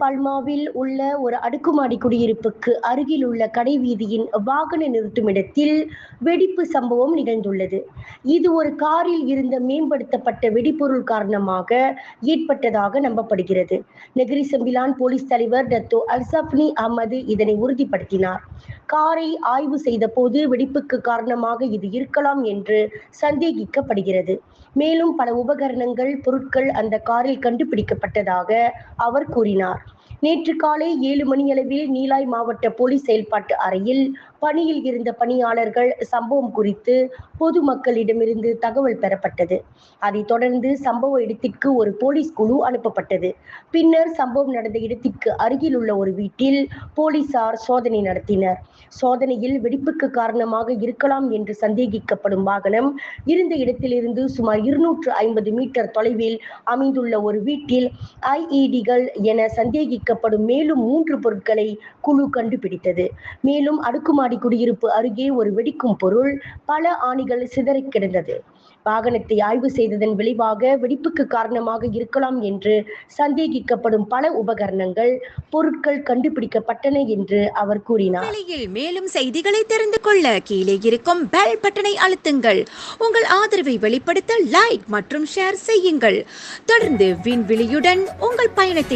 பல்மாவில் உள்ள ஒரு அடுக்குமாடி குடியிருப்புக்கு அருகில் உள்ள கடை வீதியின் வாகன நிறுத்துமிடத்தில் வெடிப்பு சம்பவம் நிகழ்ந்துள்ளது. இது ஒரு காரில் இருந்த மேம்படுத்தப்பட்ட வெடிபொருள் காரணமாக ஏற்பட்டதாக நம்பப்படுகிறது. நெகிரி செம்பிலான் போலீஸ் தலைவர் டத்தோ அல்சப்னி அஹமது இதனை உறுதிப்படுத்தினார். காரை ஆய்வு செய்த போது வெடிப்புக்கு காரணமாக இது இருக்கலாம் என்று சந்தேகிக்கப்படுகிறது. மேலும் பல உபகரணங்கள் பொருட்கள் அந்த காரில் கண்டுபிடிக்கப்பட்டதாக அவர் கூறினார். நேற்று காலை ஏழு மணியளவில் நீலாய் மாவட்ட போலீஸ் செயல்பாட்டு அறையில் பணியில் இருந்த பணியாளர்கள் சம்பவம் குறித்து பொதுமக்களிடமிருந்து தகவல் பெறப்பட்டது. அதைத் தொடர்ந்து சம்பவ இடத்திற்கு ஒரு போலீஸ் குழு அனுப்பப்பட்டது. பின்னர் சம்பவம் நடந்த இடத்திற்கு அருகில் உள்ள ஒரு வீட்டில் போலீசார் சோதனை நடத்தினர். சோதனையில் வெடிப்புக்கு காரணமாக இருக்கலாம் என்று சந்தேகிக்கப்படும் வாகனம் இருந்த இடத்திலிருந்து சுமார் இருநூற்று ஐம்பது மீட்டர் தொலைவில் அமைந்துள்ள ஒரு வீட்டில் ஐஇடிகள் என சந்தேகிக்கப்படும் மேலும் மூன்று பொருட்களை குழு கண்டுபிடித்தது. மேலும் அடுக்குமாடி குடியிருப்பு அருகே ஒரு வெடிக்கும் பொருள் பல ஆணிகள் சிதறிக் கிடந்தது. வாகனத்தை ஆய்வு செய்ததன் விளைவாக வெடிப்புக்கு காரணமாக இருக்கலாம் என்று சந்தேகிக்கப்படும் பல உபகரணங்கள் பொருட்கள் கண்டுபிடிக்கப்பட்டன என்று அவர் கூறினார். மேலும் செய்திகளை தெரிந்து கொள்ள கீழே இருக்கும் பெல் பட்டனை அழுத்துங்கள். உங்கள் ஆதரவை வெளிப்படுத்த லைக் மற்றும் ஷேர் செய்யுங்கள். தொடர்ந்து விண்வெளியுடன் உங்கள் பயணத்தை